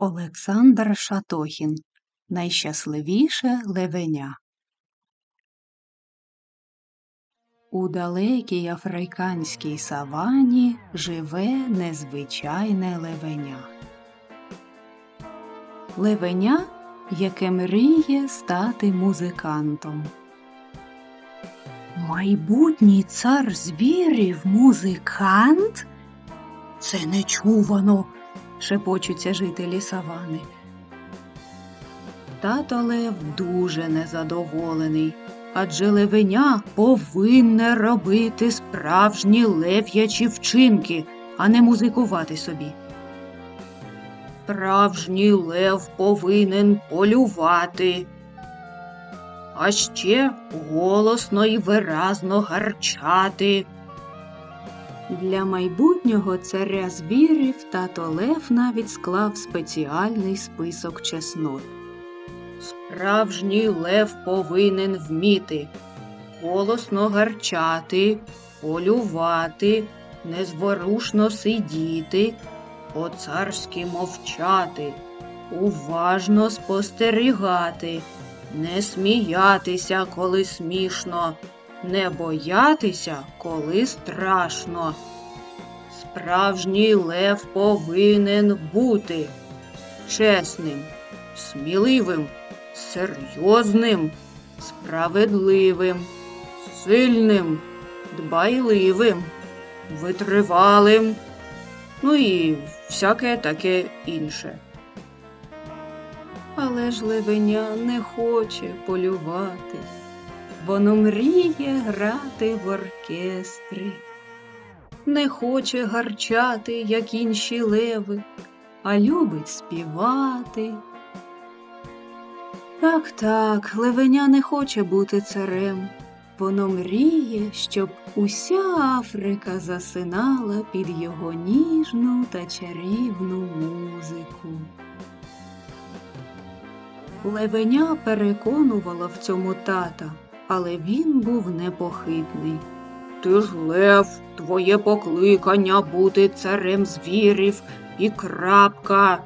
Олександр Шатохін Найщасливіше левеня. У далекій африканській савані живе незвичайне левеня. Левеня, яке мріє стати музикантом. Майбутній цар звірів музикант? Це нечувано, шепочуться жителі савани. Тато Лев дуже незадоволений, адже левеня повинне робити справжні лев'ячі вчинки, а не музикувати собі. Справжній лев повинен полювати, а ще голосно і виразно гарчати. Для майбутнього царя звірів тато Лев навіть склав спеціальний список чеснот. Справжній лев повинен вміти голосно гарчати, полювати, незворушно сидіти, по-царськи мовчати, уважно спостерігати, не сміятися, коли смішно, не боятися, коли страшно. Справжній лев повинен бути чесним, сміливим, серйозним, справедливим, сильним, дбайливим, витривалим, ну і всяке таке інше. Але ж левеня не хоче полювати, воно мріє грати в оркестрі, не хоче гарчати, як інші леви, а любить співати. Так, так, левеня не хоче бути царем. Воно мріє, щоб уся Африка засинала під його ніжну та чарівну музику. Левеня переконувала в цьому тата, але він був непохитний. Ти ж лев, твоє покликання бути царем звірів і крапка.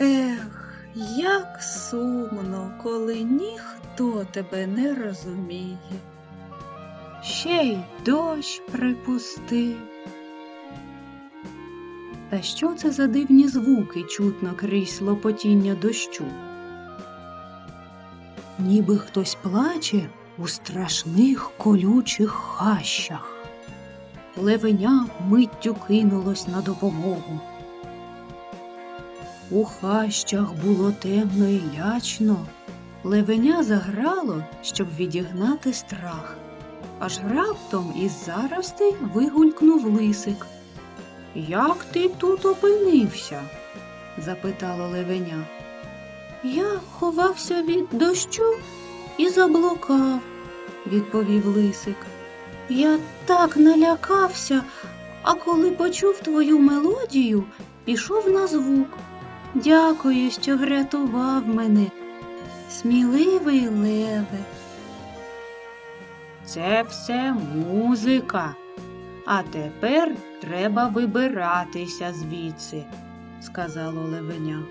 Ех, як сумно, коли ніхто тебе не розуміє. Ще й дощ припустив. Та що це за дивні звуки чутно крізь лопотіння дощу? Ніби хтось плаче у страшних колючих хащах. Левеня миттю кинулось на допомогу. У хащах було темно і лячно. Левеня заграло, щоб відігнати страх. Аж раптом із заростей вигулькнув лисик. Як ти тут опинився? запитало левеня. Я ховався від дощу і заблукав, відповів лисик. Я так налякався, а коли почув твою мелодію, пішов на звук. Дякую, що врятував мене, сміливий леве. Це все музика. А тепер треба вибиратися звідси, сказало левеня.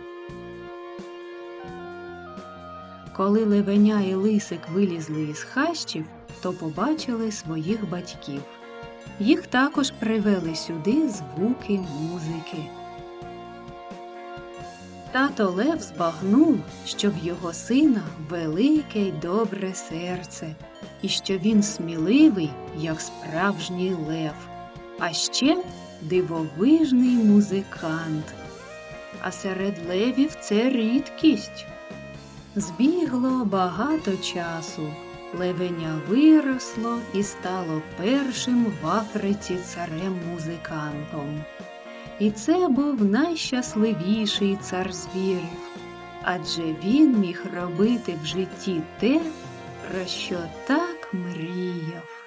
Коли левеня і лисик вилізли із хащів, то побачили своїх батьків. Їх також привели сюди звуки музики. Тато Лев збагнув, що в його сина велике й добре серце, і що він сміливий, як справжній лев, а ще дивовижний музикант. А серед левів це рідкість. Збігло багато часу. Левеня виросло і стало першим в Африці царем-музикантом. І це був найщасливіший цар звірів, адже він міг робити в житті те, про що так мріяв.